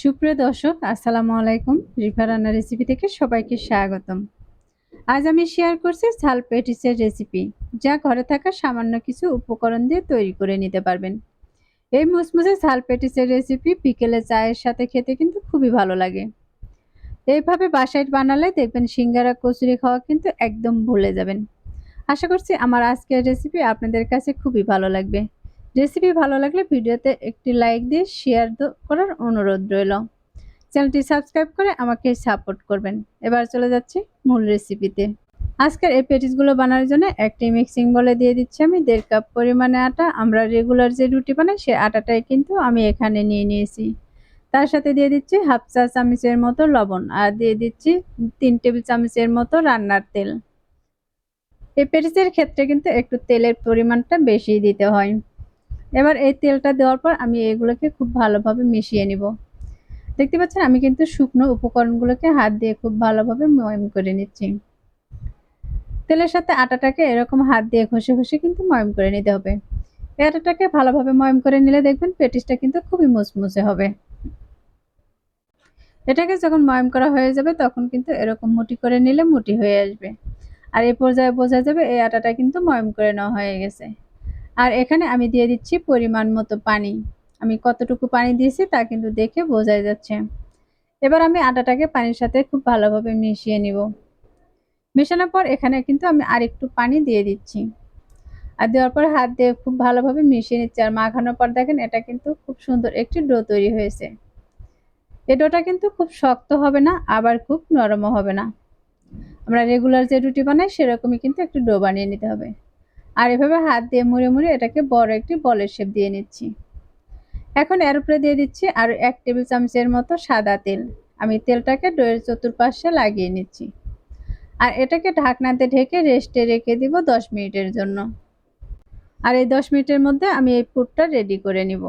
সুপ্রিয় দর্শক, আসসালামু আলাইকুম। রিফা রান্না রেসিপি থেকে সবাইকে স্বাগতম। আজ আমি শেয়ার করছি ঝাল পেটিসের রেসিপি যা ঘরে থাকা সামান্য কিছু উপকরণ দিয়ে তৈরি করে নিতে পারবেন। এই মুসমুসে ঝাল পেটিসের রেসিপি বিকেলে চায়ের সাথে খেতে কিন্তু খুবই ভালো লাগে। এইভাবে বাসায় বানালে দেখবেন সিঙ্গারা, কচুরি খাওয়া কিন্তু একদম ভুলে যাবেন। আশা করছি আমার আজকের রেসিপি আপনাদের কাছে খুবই ভালো লাগবে। রেসিপি ভালো লাগলে ভিডিওতে একটি লাইক দিয়ে শেয়ার করার অনুরোধ রইল। চ্যানেলটি সাবস্ক্রাইব করে আমাকে সাপোর্ট করবেন। এবার চলে যাচ্ছি মূল রেসিপিতে আজকের এই পেটিসগুলো বানানোর জন্য একটি মিক্সিং বলে দিয়ে দিচ্ছি আমি। দেড় কাপ পরিমাণে আটা। আমরা রেগুলার যে রুটি বানাই, সে আটাটাই কিন্তু আমি এখানে নিয়ে নিয়েছি। তার সাথে দিয়ে দিচ্ছি হাফ চা চামচের মতো লবণ আর দিয়ে দিচ্ছি তিন টেবিল চামচের মতো রান্নার তেল। এই পেটিসের ক্ষেত্রে কিন্তু একটু তেলের পরিমাণটা বেশি দিতে হয়। এবার এই তেলটা দেওয়ার পর আমি এগুলোকে খুব ভালোভাবে মিশিয়ে নিব। দেখতে পাচ্ছেন, আমি কিন্তু শুকনো উপকরণগুলোকে হাত দিয়ে খুব ভালোভাবে ময়ম করে নিচ্ছি। তেলের সাথে আটাটাকে এরকম হাত দিয়ে ঘষে ঘষে কিন্তু ময়ম করে নিতে হবে। এই আটাটাকে ভালোভাবে ময়ম করে নিলে দেখবেন পেটিসটা কিন্তু খুবই মুচমুচে হবে। এটাকে যখন ময়ম করা হয়ে যাবে তখন কিন্তু এরকম মুটি করে নিলে মুটি হয়ে আসবে। আর এই পর্যায়ে বোঝা যাবে এই আটাটা কিন্তু ময়ম করে নেওয়া হয়ে গেছে। আর এখানে আমি দিয়ে দিচ্ছি পরিমাণ মতো পানি। আমি কতটুকু পানি দিয়েছি তা কিন্তু দেখে বোঝাই যাচ্ছে। এবার আমি আটাটাকে পানির সাথে খুব ভালোভাবে মিশিয়ে নিব। মেশানোর পর এখানে কিন্তু আমি আরেকটু পানি দিয়ে দিচ্ছি। আর দেওয়ার পর হাত দিয়ে খুব ভালোভাবে মিশিয়ে নিচ্ছি। আর মাখানোর পর দেখেন, এটা কিন্তু খুব সুন্দর একটি ডো তৈরি হয়েছে। এই ডোটা কিন্তু খুব শক্ত হবে না, আবার খুব নরমও হবে না। আমরা রেগুলার যে রুটি বানাই, সেরকমই কিন্তু একটু ডো বানিয়ে নিতে হবে। আর এভাবে হাত দিয়ে মুড়ে মুড়ে এটাকে বড় একটি বলের শেপ দিয়ে নিচ্ছি। এখন এর উপরে দিয়ে দিচ্ছি আর এক টেবিল চামচের মতো সাদা তেল। আমি তেলটাকে ডোয়ের চতুর্পাশে লাগিয়ে নিচ্ছি। আর এটাকে ঢাকনাতে ঢেকে রেস্টে রেখে দিব দশ মিনিটের জন্য। আর এই দশ মিনিটের মধ্যে আমি এই পুরটা রেডি করে নিব।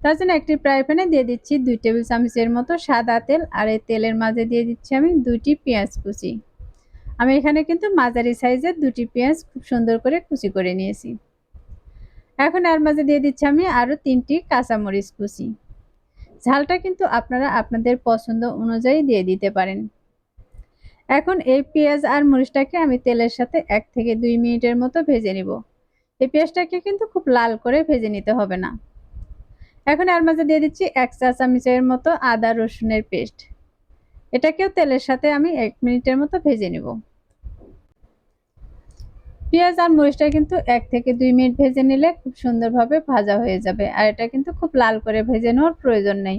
তার জন্য একটি ফ্রাই প্যানে দিয়ে দিচ্ছি দুই টেবিল চামচের মতো সাদা তেল। আর এই তেলের মাঝে দিয়ে দিচ্ছি আমি দুইটি পেঁয়াজ কুচি। আমি এখানে কিন্তু মাঝারি সাইজের দুটি পেঁয়াজ খুব সুন্দর করে কুচি করে নিয়েছি। এখন এর মাঝে দিয়ে দিচ্ছি আমি আরও তিনটি কাঁচামরিচ কুচি। ঝালটা কিন্তু আপনারা আপনাদের পছন্দ অনুযায়ী দিয়ে দিতে পারেন। এখন এই পেঁয়াজ আর মরিচটাকে আমি তেলের সাথে এক থেকে দুই মিনিটের মতো ভেজে নিব। এই পেঁয়াজটাকে কিন্তু খুব লাল করে ভেজে নিতে হবে না। এখন এর মাঝে দিয়ে দিচ্ছি এক চা চামচের মতো আদা রসুনের পেস্ট। এটাকেও তেলের সাথে আমি এক মিনিটের মতো ভেজে নেব। পেঁয়াজ আর মরিচটা কিন্তু এক থেকে দুই মিনিট ভেজে নিলে খুব সুন্দরভাবে ভাজা হয়ে যাবে। আর এটা কিন্তু খুব লাল করে ভেজে নেওয়ার প্রয়োজন নেই।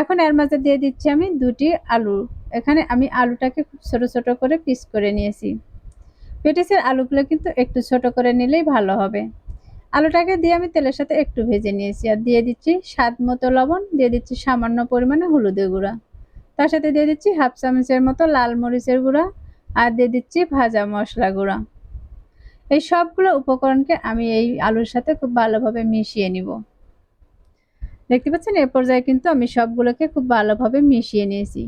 এখন এর মাঝে দিয়ে দিচ্ছি আমি দুটি আলু। এখানে আমি আলুটাকে খুব ছোট ছোট করে পিস করে নিয়েছি। পেটিসের আলুগুলো কিন্তু একটু ছোট করে নিলেই ভালো হবে। আলুটাকে দিয়ে আমি তেলের সাথে একটু ভেজে নিয়েছি। আর দিয়ে দিচ্ছি স্বাদ মতো লবণ, দিয়ে দিচ্ছি সামান্য পরিমাণে হলুদের গুঁড়া। তার সাথে দিয়ে দিচ্ছি হাফ চামচের মতো লাল মরিচের গুঁড়া আর দিয়ে দিচ্ছি ভাজা মশলা গুঁড়া। এই সবগুলো উপকরণকে আমি এই আলুর সাথে খুব ভালোভাবে মিশিয়ে নিব। দেখতে পাচ্ছেন, এ পর্যায়ে কিন্তু আমি সবগুলোকে খুব ভালোভাবে মিশিয়ে নিয়েছি।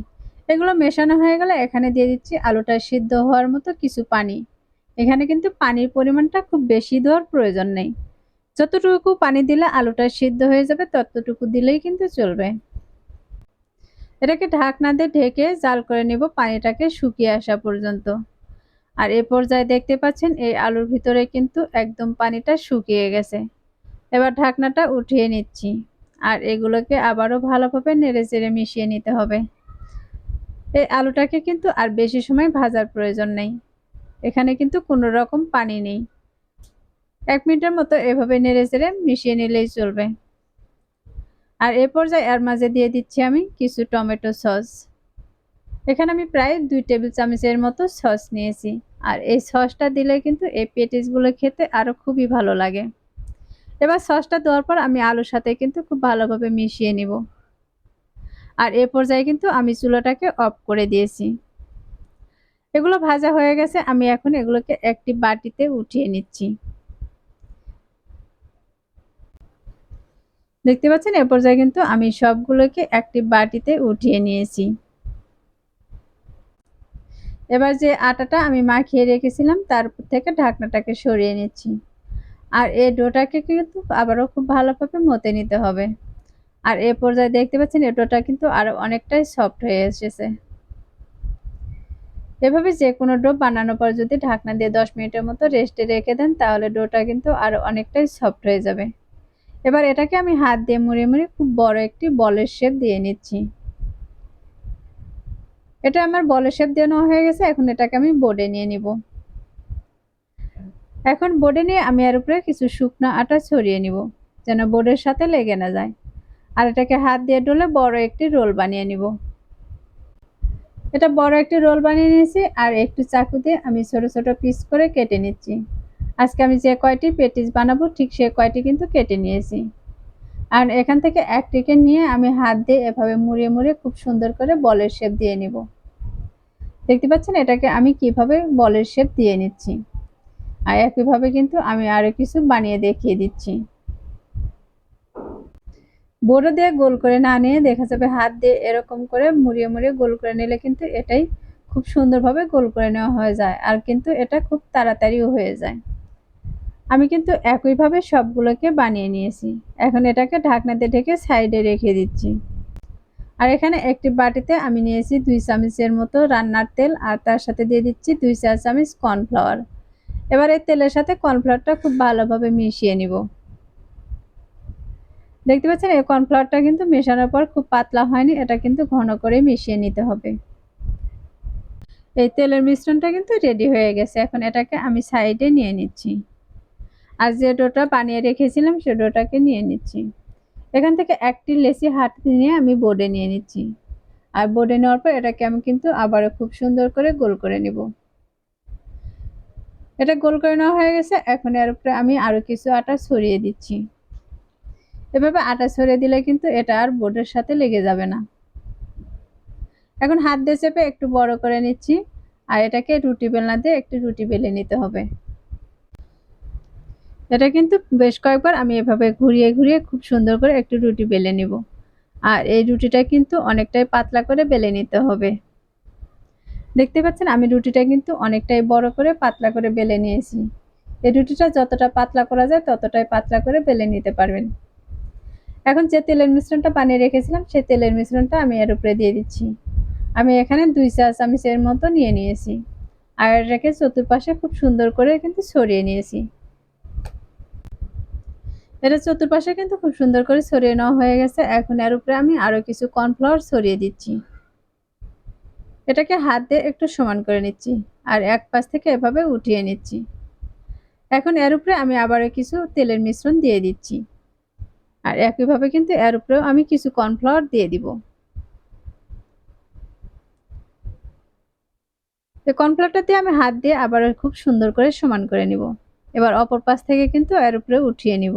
এগুলো মেশানো হয়ে গেলে এখানে দিয়ে দিচ্ছি আলুটা সিদ্ধ হওয়ার মতো কিছু পানি। এখানে কিন্তু পানির পরিমাণটা খুব বেশি দেওয়ার প্রয়োজন নেই। যতটুকু পানি দিলে আলুটা সিদ্ধ হয়ে যাবে, ততটুকু দিলেই কিন্তু চলবে। এটাকে ঢাকনা দিয়ে ঢেকে জাল করে নিব, পানিটাকে শুকিয়ে আসা পর্যন্ত। আর এ পর্যায়ে দেখতে পাচ্ছেন, এই আলুর ভিতরে কিন্তু একদম পানিটা শুকিয়ে গেছে। এবার ঢাকনাটা উঠিয়ে নিচ্ছি আর এগুলোকে আবারও ভালোভাবে নেড়ে চেড়ে মিশিয়ে নিতে হবে। এই আলুটাকে কিন্তু আর বেশি সময় ভাজার প্রয়োজন নেই। এখানে কিন্তু কোনো রকম পানি নেই। এক মিনিটের মতো এভাবে নেড়ে চেড়ে মিশিয়ে নিলেই চলবে। আর এ পর্যায়ে এর মাঝে দিয়ে দিচ্ছি আমি কিছু টমেটো সস। এখানে আমি প্রায় দুই টেবিল চামচের মতো সস নিয়েছি। আর এই সসটা দিলে কিন্তু এই পেটিসগুলো খেতে আরও খুবই ভালো লাগে। এবার সসটা দেওয়ার পর আমি আলুর সাথে কিন্তু খুব ভালোভাবে মিশিয়ে নিব। আর এ পর্যায়ে কিন্তু আমি চুলোটাকে অফ করে দিয়েছি। এগুলো ভাজা হয়ে গেছে, আমি এখন এগুলোকে একটি বাটিতে উঠিয়ে নিচ্ছি। দেখতে পাচ্ছেন? এ পর্যায়ে কিন্তু আমি সবগুলোকে একটি বাটিতে উঠিয়ে নিয়েছি। এবার যে আটাটা আমি মাখিয়ে রেখেছিলাম, তার থেকে ঢাকনাটাকে সরিয়ে নিচ্ছি। আর এই ডোটাকে কিন্তু আবারও খুব ভালোভাবে মতে নিতে হবে। আর এ পর্যায়ে দেখতে পাচ্ছেন, এই ডোটা কিন্তু আরও অনেকটাই সফট হয়ে এসেছে। এভাবে যে কোনো ডো বানানোর পর যদি ঢাকনা দিয়ে দশ মিনিটের মতো রেস্টে রেখে দেন, তাহলে ডোটা কিন্তু আরও অনেকটাই সফট হয়ে যাবে। এবার এটাকে আমি হাত দিয়ে মুড়ে মুড়ে খুব বড় একটি বলের শেপ দিয়ে নিচ্ছি। এটা আমার বলের শেপ দেওয়া হয়ে গেছে, এখন এটাকে আমি বোর্ডে নিয়ে নিব। এখন বোর্ডে নিয়ে আমি এর উপরে কিছু শুকনো আটা ছড়িয়ে নিব, যেন বোর্ডের সাথে লেগে না যায়। আর এটাকে হাত দিয়ে ডলে বড় একটি রোল বানিয়ে নিব। এটা বড় একটি রোল বানিয়ে নিয়েছি, আর একটু চাকু দিয়ে আমি ছোট ছোট পিস করে কেটে নিচ্ছি। আজকে আমি যে কয়টি পেটিস বানাবো, ঠিক সে কয়টি কিন্তু কেটে নিয়েছি। আর এখান থেকে একটিকে নিয়ে আমি হাত দিয়ে এভাবে মুড়িয়ে মুড়িয়ে খুব সুন্দর করে বলের শেপ দিয়ে নিব। দেখতে পাচ্ছেন এটাকে আমি কীভাবে বলের শেপ দিয়ে নিচ্ছি। আর একইভাবে কিন্তু আমি আরও কিছু বানিয়ে দেখিয়ে দিচ্ছি। বড় দিয়ে গোল করে না নিয়ে দেখা যাবে হাত দিয়ে এরকম করে মুড়িয়ে মুড়িয়ে গোল করে নিলে কিন্তু এটাই খুব সুন্দরভাবে গোল করে নেওয়া হয়ে যায়। আর কিন্তু এটা খুব তাড়াতাড়িও হয়ে যায়। আমি কিন্তু একইভাবে সবগুলোকে বানিয়ে নিয়েছি। এখন এটাকে ঢাকনাতে ঢেকে সাইডে রেখে দিচ্ছি। আর এখানে একটি বাটিতে আমি নিয়েছি দুই চামচের মতো রান্নার তেল আর তার সাথে দিয়ে দিচ্ছি দুই চার চামচ কর্নফ্লাওয়ার। এবার এই তেলের সাথে কর্নফ্লাওয়ারটা খুব ভালোভাবে মিশিয়ে নিব। দেখতে পাচ্ছেন, এই কর্নফ্লাওয়ারটা কিন্তু মেশানোর পর খুব পাতলা হয়নি, এটা কিন্তু ঘন করে মিশিয়ে নিতে হবে। এই তেলের মিশ্রণটা কিন্তু রেডি হয়ে গেছে। এখন এটাকে আমি সাইডে নিয়ে নিচ্ছি। আর যে ডোটা বানিয়ে রেখেছিলাম সে ডোটাকে নিয়ে নিচ্ছি। এখান থেকে একটি লেসি হাত নিয়ে আমি বোর্ডে নিয়ে নিচ্ছি। আর বোর্ডে নেওয়ার পর এটাকে আমি কিন্তু আবারও খুব সুন্দর করে গোল করে নেব। এটা গোল করে নেওয়া হয়ে গেছে, এখন এর উপরে আমি আরও কিছু আটা ছড়িয়ে দিচ্ছি। এভাবে আটা ছড়িয়ে দিলে কিন্তু এটা আর বোর্ডের সাথে লেগে যাবে না। এখন হাত দিয়ে চেপে একটু বড় করে নিচ্ছি, আর এটাকে রুটি বেলনা দিয়ে একটু রুটি বেলে নিতে হবে। এটা কিন্তু বেশ কয়েকবার আমি এভাবে ঘুরিয়ে ঘুরিয়ে খুব সুন্দর করে একটু রুটি বেলে নিব। আর এই রুটিটা কিন্তু অনেকটাই পাতলা করে বেলে নিতে হবে। দেখতে পাচ্ছেন, আমি রুটিটা কিন্তু অনেকটাই বড় করে পাতলা করে বেলে নিয়েছি। এই রুটিটা যতটা পাতলা করা যায়, ততটাই পাতলা করে বেলে নিতে পারবেন। এখন যে তেলের মিশ্রণটা বানিয়ে রেখেছিলাম, সেই তেলের মিশ্রণটা আমি এর উপরে দিয়ে দিচ্ছি। আমি এখানে দুই চা চামচের মতো নিয়ে নিয়েছি। আর রেখে চতুর্পাশে খুব সুন্দর করে কিন্তু ছড়িয়ে নিয়েছি। এটা চতুর্পাশে কিন্তু খুব সুন্দর করে ছড়িয়ে নেওয়া হয়ে গেছে। এখন এর উপরে আমি আরও কিছু কর্নফ্লাওয়ার ছড়িয়ে দিচ্ছি। এটাকে হাত দিয়ে একটু সমান করে নিচ্ছি আর এক পাশ থেকে এভাবে উঠিয়ে নিচ্ছি। এখন এর উপরে আমি আবারও কিছু তেলের মিশ্রণ দিয়ে দিচ্ছি। আর একইভাবে কিন্তু এর উপরেও আমি কিছু কর্নফ্লাওয়ার দিয়ে দিব। এই কর্নফ্লাওয়ারটা দিয়ে আমি হাত দিয়ে আবারও খুব সুন্দর করে সমান করে নিব। এবার অপর পাশ থেকে কিন্তু এর উপরে উঠিয়ে নিব।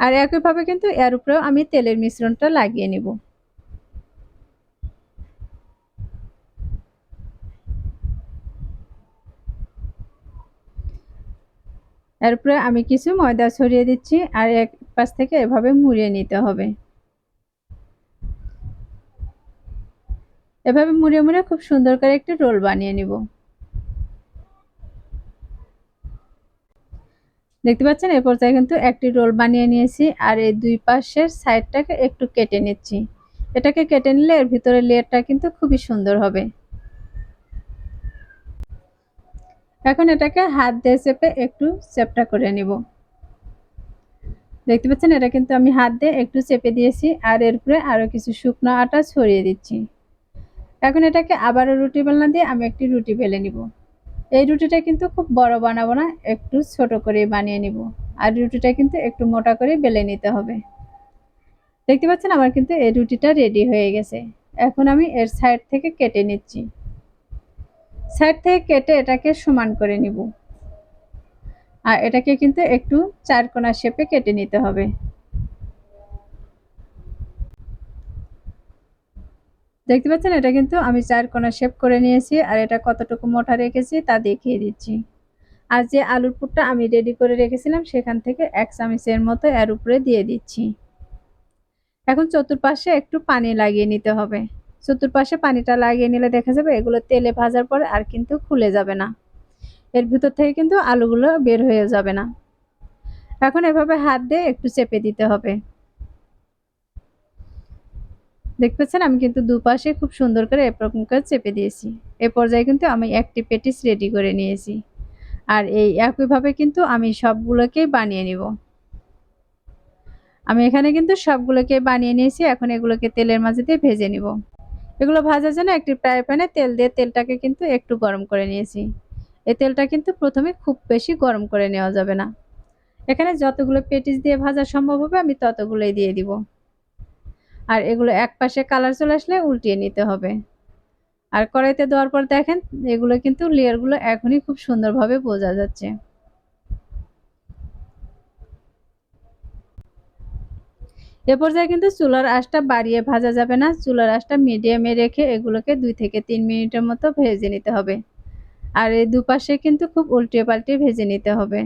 আর একইভাবে কিন্তু এর উপরেও আমি তেলের মিশ্রণটা লাগিয়ে নিব। এরপরে আমি কিছু ময়দা ছড়িয়ে দিচ্ছি আর এক পাশ থেকে এভাবে মুড়িয়ে নিতে হবে। এভাবে মুড়িয়ে মুড়িয়ে খুব সুন্দর করে একটি রোল বানিয়ে নিব। দেখতে পাচ্ছেন? এ পর্যায়ে কিন্তু একটি রোল বানিয়ে নিয়েছি আর এই দুই পাশের সাইডটাকে একটু কেটে নিচ্ছি। এটাকে কেটে নিলে এর ভিতরে লেয়ারটা কিন্তু খুবই সুন্দর হবে। এখন এটাকে হাত দিয়ে চেপে একটু চেপটা করে নিব। দেখতে পাচ্ছেন? এটা কিন্তু আমি হাত দিয়ে একটু চেপে দিয়েছি আর এর উপরে আরও কিছু শুকনো আটা ছড়িয়ে দিচ্ছি। এখন এটাকে আবারও রুটি বেলনা দিয়ে আমি একটি রুটি বেলে নিব। এই রুটিটা কিন্তু খুব বড় বানাবো না, একটু ছোট করে বানিয়ে নিব। আর রুটিটা কিন্তু একটু মোটা করে বেলে নিতে হবে। দেখতে পাচ্ছেন আমার কিন্তু এই রুটিটা রেডি হয়ে গেছে। এখন আমি এর সাইড থেকে কেটে নিচ্ছি। সাইড থেকে কেটে এটাকে সমান করে নিব। আর এটাকে কিন্তু একটু চারকোনা শেপে কেটে নিতে হবে। দেখতে পাচ্ছেন? এটা কিন্তু আমি চার কোনা শেপ করে নিয়েছি আর এটা কতটুকু মোটা রেখেছি তা দেখিয়ে দিচ্ছি। আর যে আলুর পুরটা আমি রেডি করে রেখেছিলাম সেখান থেকে এক চামচের মতো এর উপরে দিয়ে দিচ্ছি। এখন চতুর্পাশে একটু পানি লাগিয়ে নিতে হবে। চতুর্পাশে পানিটা লাগিয়ে নিলে দেখা যাবে এগুলো তেলে ভাজার পরে আর কিন্তু খুলে যাবে না। এর ভিতর থেকে কিন্তু আলুগুলো বের হয়ে যাবে না। এখন এভাবে হাত দিয়ে একটু চেপে দিতে হবে। দেখতে পাচ্ছেন আমি কিন্তু দুপাশে খুব সুন্দর করে এরকম করে চেপে দিয়েছি। এ পর্যায়ে কিন্তু আমি একটি পেটিস রেডি করে নিয়েছি। আর এই একইভাবে কিন্তু আমি সবগুলোকেই বানিয়ে নিব। আমি এখানে কিন্তু সবগুলোকে বানিয়ে নিয়েছি, এখন এগুলোকে তেলের মাঝে দিয়ে ভেজে নিব। এগুলো ভাজার জন্য একটি ফ্রাই প্যানে তেল দিয়ে তেলটাকে কিন্তু একটু গরম করে নিয়েছি। এই তেলটা কিন্তু প্রথমে খুব বেশি গরম করে নেওয়া যাবে না। এখানে যতগুলো পেটিস দিয়ে ভাজা সম্ভব হবে, আমি ততগুলোই দিয়ে দিব। আর এগুলো এক পাশে কালার চলে আসলে উল্টিয়ে নিতে হবে। আর কড়াইতে দেওয়ার পর দেখেন, এগুলো কিন্তু লেয়ারগুলো এখনই খুব সুন্দরভাবে বোঝা যাচ্ছে। এ পর্যায়ে কিন্তু চুলার আঁচটা বাড়িয়ে ভাজা যাবে না। চুলার আঁচটা মিডিয়ামে রেখে এগুলোকে দুই থেকে তিন মিনিটের মতো ভেজে নিতে হবে। আর এই দুপাশে কিন্তু খুব উল্টে পাল্টে ভেজে নিতে হবে।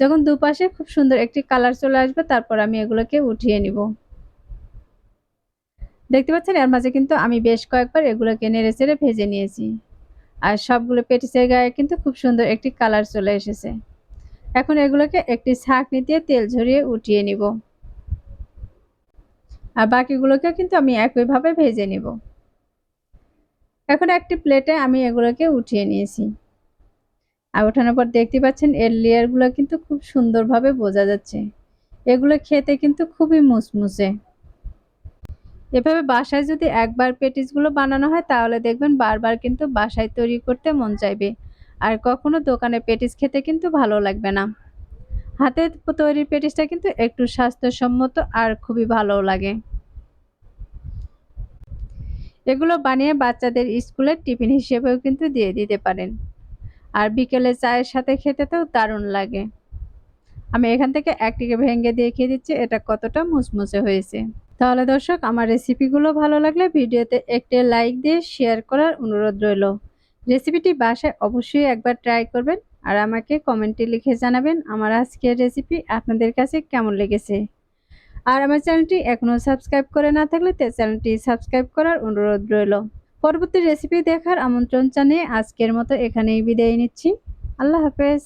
যখন দুপাশে খুব সুন্দর একটি কালার চলে আসবে, তারপর আমি এগুলোকে উঠিয়ে নিব। দেখতে পাচ্ছেন? এর মাঝে কিন্তু আমি বেশ কয়েকবার এগুলোকে নেড়ে চেড়ে ভেজে নিয়েছি। আর সবগুলো পেটিসের গায়ে কিন্তু খুব সুন্দর একটি কালার চলে এসেছে। এখন এগুলোকে একটি ছাঁকনি দিয়ে তেল ঝরিয়ে উঠিয়ে নিব। আর বাকিগুলোকে কিন্তু আমি একইভাবে ভেজে নিব। এখন একটি প্লেটে আমি এগুলোকে উঠিয়ে নিয়েছি। আর ওঠানোর পর দেখতে পাচ্ছেন, এর লেয়ারগুলো কিন্তু খুব সুন্দরভাবে বোঝা যাচ্ছে। এগুলো খেতে কিন্তু খুবই মুসমুসে এভাবে বাসায় যদি একবার পেটিসগুলো বানানো হয়, তাহলে দেখবেন বারবার কিন্তু বাসায় তৈরি করতে মন চাইবে। আর কখনো দোকানে পেটিস খেতে কিন্তু ভালো লাগবে না। হাতে তৈরি পেটিসটা কিন্তু একটু স্বাস্থ্যসম্মত আর খুবই ভালো লাগে। এগুলো বানিয়ে বাচ্চাদের স্কুলের টিফিন হিসেবেও কিন্তু দিয়ে দিতে পারেন। আর বিকেলে চায়ের সাথে খেতে তো দারুণ লাগে। আমি এখান থেকে একটিকে ভেঙে দেখিয়ে দিচ্ছি, এটা কতটা মুসমুসে হয়েছে। তাহলে দর্শক, আমার রেসিপিগুলো ভালো লাগলে ভিডিওতে একটি লাইক দিয়ে শেয়ার করার অনুরোধ রইল। রেসিপিটি বাসায় অবশ্যই একবার ট্রাই করবেন আর আমাকে কমেন্টে লিখে জানাবেন আমার আজকের রেসিপি আপনাদের কাছে কেমন লেগেছে। আর আমার চ্যানেলটি এখনও সাবস্ক্রাইব করে না থাকলে চ্যানেলটি সাবস্ক্রাইব করার অনুরোধ রইল। পরবর্তী রেসিপি দেখার আমন্ত্রণ জানিয়ে আজকের মতো এখানেই বিদায় নিচ্ছি। আল্লাহ হাফেজ।